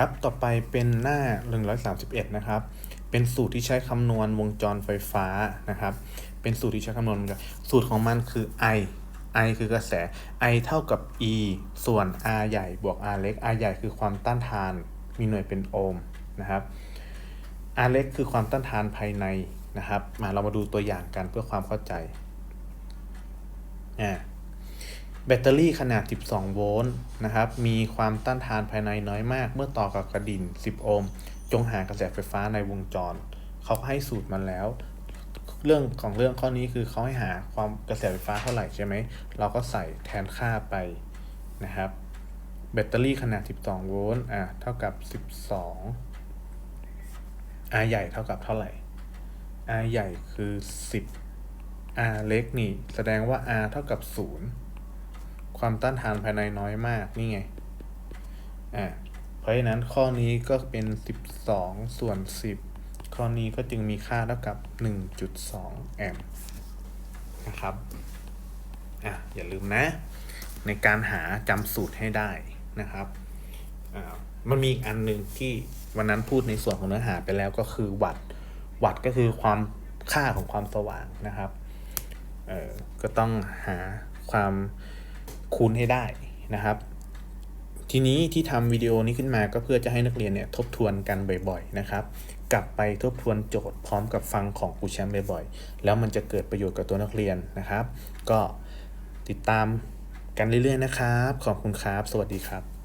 ครับ ต่อไปเป็นหน้า 131 นะครับ เป็นสูตรที่ใช้คำนวณวงจรไฟฟ้านะครับ เป็นสูตรที่ใช้คำนวณสูตรของมันคือ I I คือกระแส I เท่ากับ E ส่วน R ใหญ่บวก R เล็ก R ใหญ่คือความต้านทาน มีหน่วยเป็นโอห์มนะครับ R เล็กคือความต้านทานภายในนะครับ มาเรามาดูตัวอย่างกันเพื่อความเข้าใจอ่า แบตเตอรี่ขนาด 12 โวลต์นะครับ มีความต้านทานภายในน้อยมาก เมื่อต่อกับกระดิ่ง 10 โอห์ม จงหากระแสไฟฟ้าในวงจร เขาก็ให้สูตรมาแล้ว เรื่องของเรื่องข้อนี้คือเขาให้หาความกระแสไฟฟ้าเท่าไหร่ใช่ไหม เราก็ใส่แทนค่าไปนะครับ แบตเตอรี่ขนาด 12 โวลต์ อะ เท่ากับ 12 R ใหญ่เท่ากับเท่าไหร่ R ใหญ่คือ 10 R เล็กนี่ แสดงว่า R เท่ากับ 0 ความต้านทานภายในน้อยมากนี่ไง อ่า เพราะฉะนั้นข้อนี้ก็เป็น 12 ส่วน 10 ข้อนี้ก็จึงมีค่าเท่ากับ 1.2 แอมป์นะครับ อะอย่าลืมนะ ในการหาจำสูตรให้ได้นะครับอ่ามันมีอีกอันหนึ่งที่วันนั้นพูดในส่วนของเนื้อหาไปแล้วก็คือวัตวัตก็คือความค่าของความสว่างนะครับ เออก็ต้องหาความ คูณให้ได้นะครับ ทีนี้ที่ทำวิดีโอนี้ขึ้นมาก็เพื่อจะให้นักเรียนเนี่ยทบทวนกันบ่อยๆนะครับ กลับไปทบทวนโจทย์พร้อมกับฟังของครูแชมป์บ่อยๆ แล้วมันจะเกิดประโยชน์กับตัวนักเรียนนะครับ ก็ติดตามกันเรื่อยๆนะครับ ขอบคุณครับ สวัสดีครับ